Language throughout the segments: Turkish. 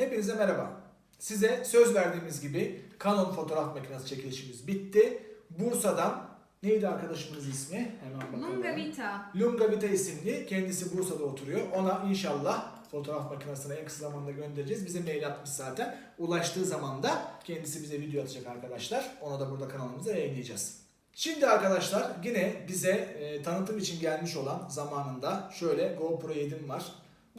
Hepinize merhaba. Size söz verdiğimiz gibi Canon fotoğraf makinesi çekilişimiz bitti. Bursa'dan neydi arkadaşımızın ismi? Hemen bakalım. Lunga Vita. Lunga Vita isimli. Kendisi Bursa'da oturuyor. Ona inşallah fotoğraf makinesini en kısa zamanda göndereceğiz. Bize mail atmış zaten. Ulaştığı zaman da kendisi bize video atacak arkadaşlar. Onu da burada kanalımıza yayınlayacağız. Şimdi arkadaşlar yine bize e, tanıtım için gelmiş olan zamanında şöyle GoPro 7'm var.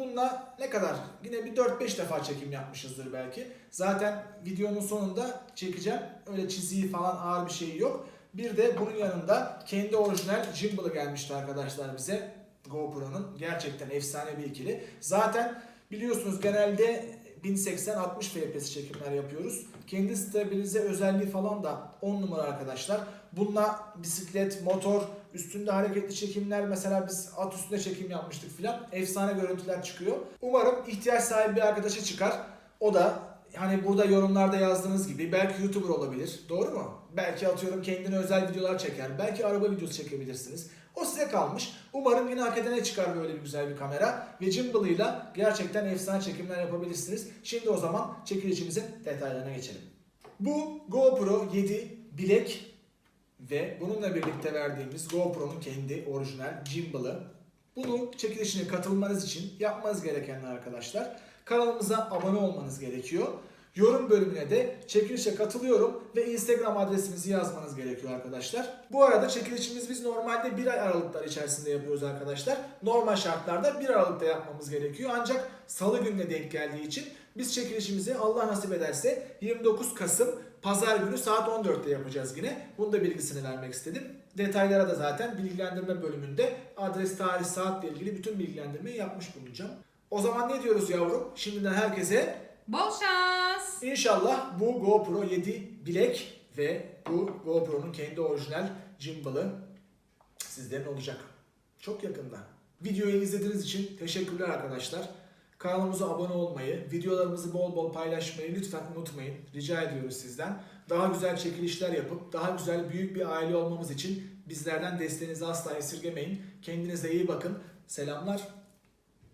Bununla ne kadar? Yine bir 4-5 defa çekim yapmışızdır belki. Zaten videonun sonunda çekeceğim. Öyle çiziği falan ağır bir şey yok. Bir de bunun yanında kendi orijinal gimbal'ı gelmişti arkadaşlar bize. GoPro'nun gerçekten efsane bir ikili. Zaten biliyorsunuz genelde 1080-60 FPS çekimler yapıyoruz. Kendi stabilize özelliği falan da 10 numara arkadaşlar. Bununla bisiklet, motor, üstünde hareketli çekimler mesela biz at üstünde çekim yapmıştık filan. Efsane görüntüler çıkıyor. Umarım ihtiyaç sahibi bir arkadaşa çıkar. O da hani burada yorumlarda yazdığınız gibi belki YouTuber olabilir. Doğru mu? Belki atıyorum kendine özel videolar çeker. Belki araba videosu çekebilirsiniz. O size kalmış. Umarım yine hak edene çıkar böyle bir güzel bir kamera. Ve gimbal'ıyla gerçekten efsane çekimler yapabilirsiniz. Şimdi o zaman çekilişimizin detaylarına geçelim. Bu GoPro 7 bilek ve bununla birlikte verdiğimiz GoPro'nun kendi orijinal gimbal'ı. Bunu çekilişine katılmanız için yapmanız gerekenler arkadaşlar. Kanalımıza abone olmanız gerekiyor. Yorum bölümüne de çekilişe katılıyorum ve Instagram adresinizi yazmanız gerekiyor arkadaşlar. Bu arada çekilişimiz biz normalde bir ay aralıklar içerisinde yapıyoruz arkadaşlar. Normal şartlarda bir aralıkta yapmamız gerekiyor. Ancak salı gününe denk geldiği için biz çekilişimizi Allah nasip ederse 29 Kasım Pazar günü saat 14'te yapacağız yine. Bunu da bilgisini vermek istedim. Detaylara da zaten bilgilendirme bölümünde adres, tarih, saatle ilgili bütün bilgilendirmeyi yapmış bulunacağım. O zaman ne diyoruz yavrum? Şimdiden herkese Bol şans. İnşallah bu GoPro 7 bilek ve bu GoPro'nun kendi orijinal gimbal'ı sizlerin olacak. Çok yakında. Videoyu izlediğiniz için teşekkürler arkadaşlar. Kanalımıza abone olmayı, videolarımızı bol bol paylaşmayı lütfen unutmayın. Rica ediyoruz sizden. Daha güzel çekilişler yapıp daha güzel büyük bir aile olmamız için bizlerden desteğinizi asla esirgemeyin. Kendinize iyi bakın. Selamlar.